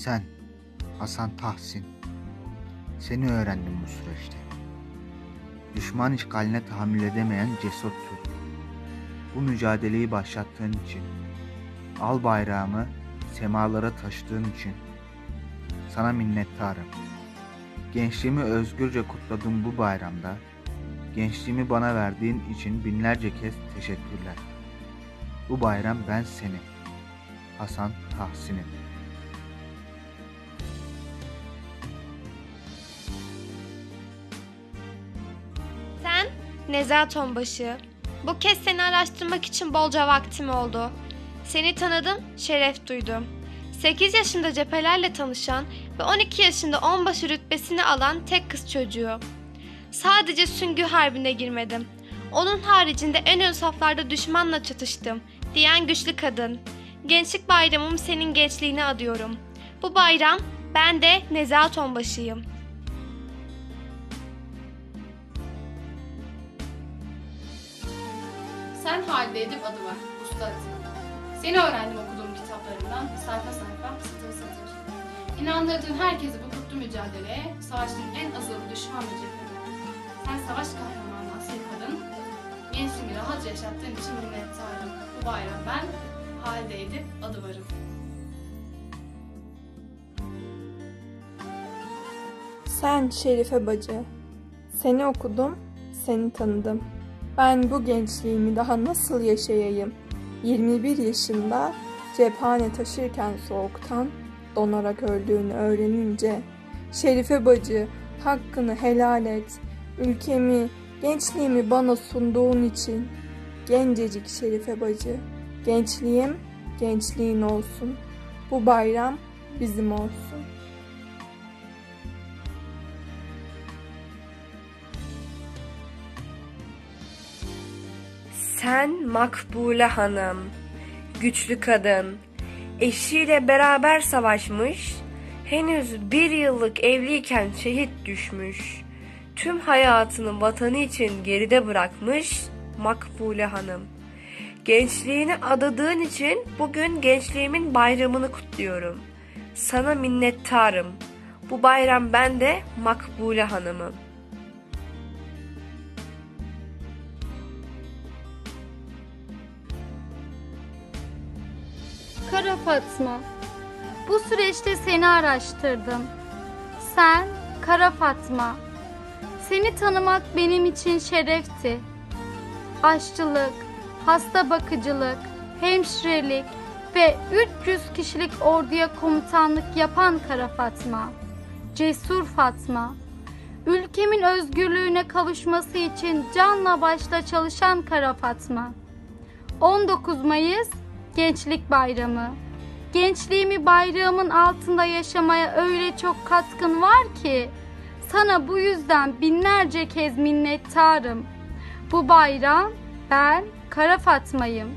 Sen, Hasan Tahsin. Seni öğrendim bu süreçte. Düşman işgaline tahammül edemeyen cesur Türk. Bu mücadeleyi başlattığın için, al bayrağımı semalara taşıdığın için sana minnettarım. Gençliğimi özgürce kutladığım bu bayramda, gençliğimi bana verdiğin için binlerce kez teşekkürler. Bu bayram ben senin. Hasan Tahsin'im. Nezahat Onbaşı. Bu kez seni araştırmak için bolca vaktim oldu. Seni tanıdım, şeref duydum. 8 yaşında cephelerle tanışan ve 12 yaşında onbaşı rütbesini alan tek kız çocuğu. Sadece Süngü Harbi'ne girmedim. Onun haricinde en ön saflarda düşmanla çatıştım diyen güçlü kadın. Gençlik bayramım senin gençliğine adıyorum. Bu bayram ben de Nezahat Onbaşı'yım. Sen halde edip adı var, usta atı. Seni öğrendim okuduğum kitaplarımdan, sayfa sayfa, satır satır. İnandırdığın herkesi bu kutlu mücadeleye, savaşın en azılı düşman cephede. Sen savaş kahramanı asil kadın, gençliğimi rahatça yaşattığın için minnettarım. Bu bayram ben, halde edip adı varım. Sen Şerife bacı. Seni okudum, seni tanıdım. Ben bu gençliğimi daha nasıl yaşayayım? 21 yaşında cephane taşırken soğuktan donarak öldüğünü öğrenince Şerife bacı hakkını helal et. Ülkemi, gençliğimi bana sunduğun için gencecik Şerife bacı. Gençliğim gençliğin olsun. Bu bayram bizim olsun. Sen Makbule Hanım, güçlü kadın, eşiyle beraber savaşmış, henüz bir yıllık evliyken şehit düşmüş, tüm hayatını vatanı için geride bırakmış Makbule Hanım. Gençliğini adadığın için bugün gençliğimin bayramını kutluyorum. Sana minnettarım. Bu bayram ben de Makbule Hanım'ım. Kara Fatma. Bu süreçte seni araştırdım. Sen Kara Fatma. Seni tanımak benim için şerefti. Aşçılık, hasta bakıcılık, hemşirelik ve 300 kişilik orduya komutanlık yapan Kara Fatma. Cesur Fatma. Ülkemin özgürlüğüne kavuşması için canla başla çalışan Kara Fatma. 19 Mayıs Gençlik Bayramı. Gençliğimi bayrağımın altında yaşamaya öyle çok katkın var ki sana bu yüzden binlerce kez minnettarım. Bu bayram ben Kara Fatma'yım.